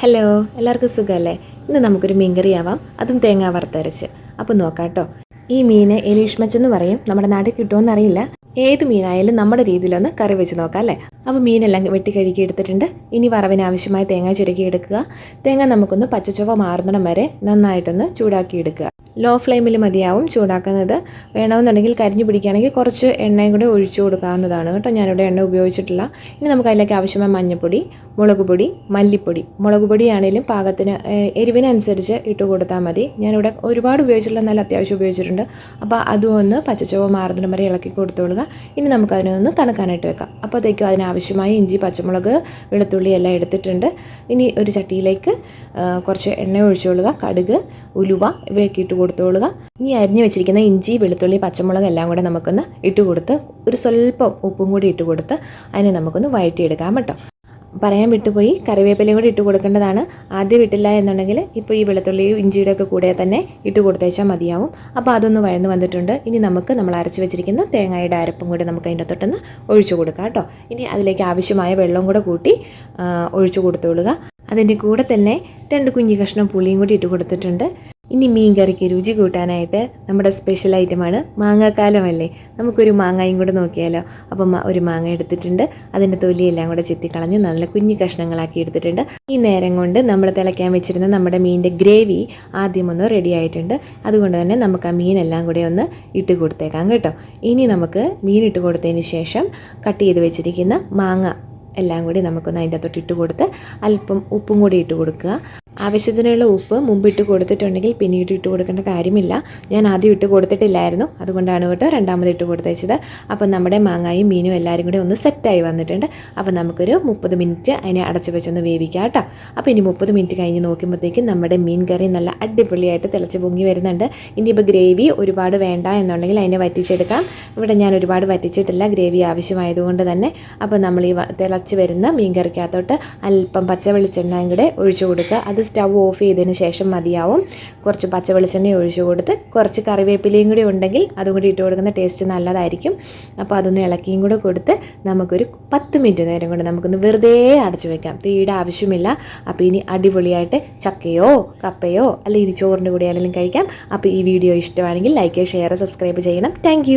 Hello എല്ലാവർക്കും സുഖമല്ലേ ഇന്ന് നമുക്കൊരു മീൻകറി ആവാം. അതും തേങ്ങ വറുത്തരച്ച്. അപ്പോൾ നോക്കാട്ടോ. കേട്ടോ ഈ മീന് എലീഷ്മച്ചെന്ന് പറയും. നമ്മുടെ നാട്ടിൽ കിട്ടുമെന്ന് അറിയില്ല. ഏത് മീനായാലും നമ്മുടെ രീതിയിലൊന്ന് കറി വെച്ച് നോക്കാം അല്ലേ? അപ്പോൾ മീനെല്ലാം വെട്ടി കഴുകി എടുത്തിട്ടുണ്ട്. ഇനി വറവിന് ആവശ്യമായ തേങ്ങ ചുരുക്കി എടുക്കുക. തേങ്ങ നമുക്കൊന്ന് പച്ചച്ചുവ മാറുന്നിടം വരെ നന്നായിട്ടൊന്ന് ചൂടാക്കി എടുക്കുക. ലോ ഫ്ലെയിമിൽ മതിയാവും ചൂടാക്കുന്നത്. വേണമെന്നുണ്ടെങ്കിൽ കരിഞ്ഞു പിടിക്കുകയാണെങ്കിൽ കുറച്ച് എണ്ണയും കൂടെ ഒഴിച്ചു കൊടുക്കാവുന്നതാണ് കേട്ടോ. ഞാനിവിടെ എണ്ണ ഉപയോഗിച്ചിട്ടുള്ള ഇനി നമുക്ക് അതിലേക്ക് ആവശ്യമായ മഞ്ഞൾപ്പൊടി മുളക് പൊടി മല്ലിപ്പൊടി. മുളക് പൊടിയാണെങ്കിലും പാകത്തിന് എരിവിനനുസരിച്ച് ഇട്ട് കൊടുത്താൽ മതി. ഞാനിവിടെ ഒരുപാട് ഉപയോഗിച്ചിട്ടില്ല നല്ല അത്യാവശ്യം ഉപയോഗിച്ചിട്ടുണ്ട്. അപ്പോൾ അതും ഒന്ന് പച്ചച്ചുവ മാറുന്നതിന് വരെ ഇളക്കി കൊടുത്തോളുക. ഇനി നമുക്കതിനൊന്ന് തണുക്കാനായിട്ട് വെക്കാം. അപ്പോഴത്തേക്കും അതിനാവശ്യമായ ഇഞ്ചി പച്ചമുളക് വെളുത്തുള്ളി എല്ലാം എടുത്തിട്ടുണ്ട്. ഇനി ഒരു ചട്ടിയിലേക്ക് കുറച്ച് എണ്ണ ഒഴിച്ചോളുക കടുക് ഉലുവ ഇവയൊക്കെ ഇട്ട് കൊടുത്തോളുക. ഇനി അരിഞ്ഞു വെച്ചിരിക്കുന്ന ഇഞ്ചി വെളുത്തുള്ളി പച്ചമുളക് എല്ലാം കൂടെ നമുക്കൊന്ന് ഇട്ട് കൊടുത്ത് ഒരു സ്വല്പം ഉപ്പും കൂടി ഇട്ട് കൊടുത്ത് അതിനെ നമുക്കൊന്ന് വഴറ്റിയെടുക്കാം കേട്ടോ. പറയാൻ വിട്ടുപോയി. കറിവേപ്പിലയും കൂടി ഇട്ട് കൊടുക്കേണ്ടതാണ്. ആദ്യം ഇട്ടില്ല എന്നുണ്ടെങ്കിൽ ഇപ്പോൾ ഈ വെളുത്തുള്ളിയും ഇഞ്ചിയുടെ ഒക്കെ കൂടെ തന്നെ ഇട്ട് കൊടുത്തേച്ചാൽ മതിയാവും. അപ്പോൾ അതൊന്ന് വഴന്ന് വന്നിട്ടുണ്ട്. ഇനി നമുക്ക് നമ്മൾ അരച്ച് വെച്ചിരിക്കുന്ന തേങ്ങയുടെ അരപ്പും കൂടി നമുക്ക് അതിന്റെ തൊട്ടൊന്ന് ഒഴിച്ചു കൊടുക്കാം കേട്ടോ. ഇനി അതിലേക്ക് ആവശ്യമായ വെള്ളം കൂടെ കൂട്ടി ഒഴിച്ചു കൊടുത്തോളുക. അതിന്റെ കൂടെ തന്നെ രണ്ട് കുഞ്ഞി കഷ്ണം പുളിയും കൂടി ഇട്ട് കൊടുത്തിട്ടുണ്ട്. ഇനി മീൻ കറിക്ക് രുചി കൂട്ടാനായിട്ട് നമ്മുടെ സ്പെഷ്യൽ ഐറ്റമാണ് മാങ്ങാക്കാലമല്ലേ? നമുക്കൊരു മാങ്ങയും കൂടെ നോക്കിയാലോ? അപ്പം ഒരു മാങ്ങ എടുത്തിട്ടുണ്ട്. അതിന്റെ തൊലിയെല്ലാം കൂടെ ചെത്തിക്കളഞ്ഞ് നല്ല കുഞ്ഞു കഷ്ണങ്ങളാക്കി എടുത്തിട്ടുണ്ട്. ഈ നേരം കൊണ്ട് നമ്മൾ തിളയ്ക്കാൻ വെച്ചിരുന്ന നമ്മുടെ മീനിന്റെ ഗ്രേവി ആദ്യം ഒന്ന് റെഡി ആയിട്ടുണ്ട്. അതുകൊണ്ട് തന്നെ നമുക്ക് ആ മീനെല്ലാം കൂടെ ഒന്ന് ഇട്ട് കൊടുത്തേക്കാം കേട്ടോ. ഇനി നമുക്ക് മീൻ ഇട്ട് കൊടുത്തതിന് ശേഷം കട്ട് ചെയ്ത് വെച്ചിരിക്കുന്ന മാങ്ങ എല്ലാം കൂടി നമുക്കൊന്ന് അതിന്റെ അകത്തോട്ട് ഇട്ട് കൊടുത്ത് അല്പം ഉപ്പും കൂടി ഇട്ട് കൊടുക്കുക. ആവശ്യത്തിനുള്ള ഉപ്പ് മുമ്പ് ഇട്ട് കൊടുത്തിട്ടുണ്ടെങ്കിൽ പിന്നീട് ഇട്ട് കൊടുക്കേണ്ട കാര്യമില്ല. ഞാൻ ആദ്യം ഇട്ട് കൊടുത്തിട്ടില്ലായിരുന്നു. അതുകൊണ്ടാണ് കേട്ടോ രണ്ടാമത് ഇട്ട് കൊടുത്തയച്ചത്. അപ്പം നമ്മുടെ മാങ്ങായും മീനും എല്ലാവരും കൂടി ഒന്ന് സെറ്റായി വന്നിട്ടുണ്ട്. അപ്പം നമുക്കൊരു മുപ്പത് മിനിറ്റ് അതിനെ അടച്ചു വെച്ചൊന്ന് വേവിക്കാം കേട്ടോ. അപ്പോൾ ഇനി മുപ്പത് മിനിറ്റ് കഴിഞ്ഞ് നോക്കുമ്പോഴത്തേക്കും നമ്മുടെ മീൻ കറി നല്ല അടിപൊളിയായിട്ട് തിളച്ച് പൊങ്ങി വരുന്നുണ്ട്. ഇനിയിപ്പോൾ ഗ്രേവി ഒരുപാട് വേണ്ട എന്നുണ്ടെങ്കിൽ അതിനെ വറ്റിച്ചെടുക്കാം. ഇവിടെ ഞാൻ ഒരുപാട് വറ്റിച്ചിട്ടില്ല. ഗ്രേവി ആവശ്യമായതുകൊണ്ട് തന്നെ. അപ്പോൾ നമ്മൾ ഈ വ- തിളച്ച് വരുന്ന മീൻ കറിക്കകത്തോട്ട് അല്പം പച്ച വെളിച്ചെണ്ണയും കൂടെ ഒഴിച്ചു കൊടുക്കുക. അത് സ്റ്റവ് ഓഫ് ചെയ്തതിന് ശേഷം മതിയാവും. കുറച്ച് പച്ച വെളിച്ചെണ്ണ ഒഴിച്ചു കൊടുത്ത് കുറച്ച് കറിവേപ്പിലയും കൂടി ഉണ്ടെങ്കിൽ അതും കൂടി ഇട്ട് കൊടുക്കുന്ന ടേസ്റ്റ് നല്ലതായിരിക്കും. അപ്പോൾ അതൊന്ന് ഇളക്കിയും കൂടെ കൊടുത്ത് നമുക്കൊരു പത്ത് മിനിറ്റ് നേരം കൊണ്ട് നമുക്കൊന്ന് വെറുതെ അടച്ചു വെക്കാം. തീയുടെ ആവശ്യമില്ല. അപ്പോൾ ഇനി അടിപൊളിയായിട്ട് ചക്കയോ കപ്പയോ അല്ലെങ്കിൽ ഇനി ചോറിന്റെ കൂടെ ആണെങ്കിലും കഴിക്കാം. അപ്പോൾ ഈ വീഡിയോ ഇഷ്ടമാണെങ്കിൽ ലൈക്ക് ഷെയർ സബ്സ്ക്രൈബ് ചെയ്യണം. താങ്ക്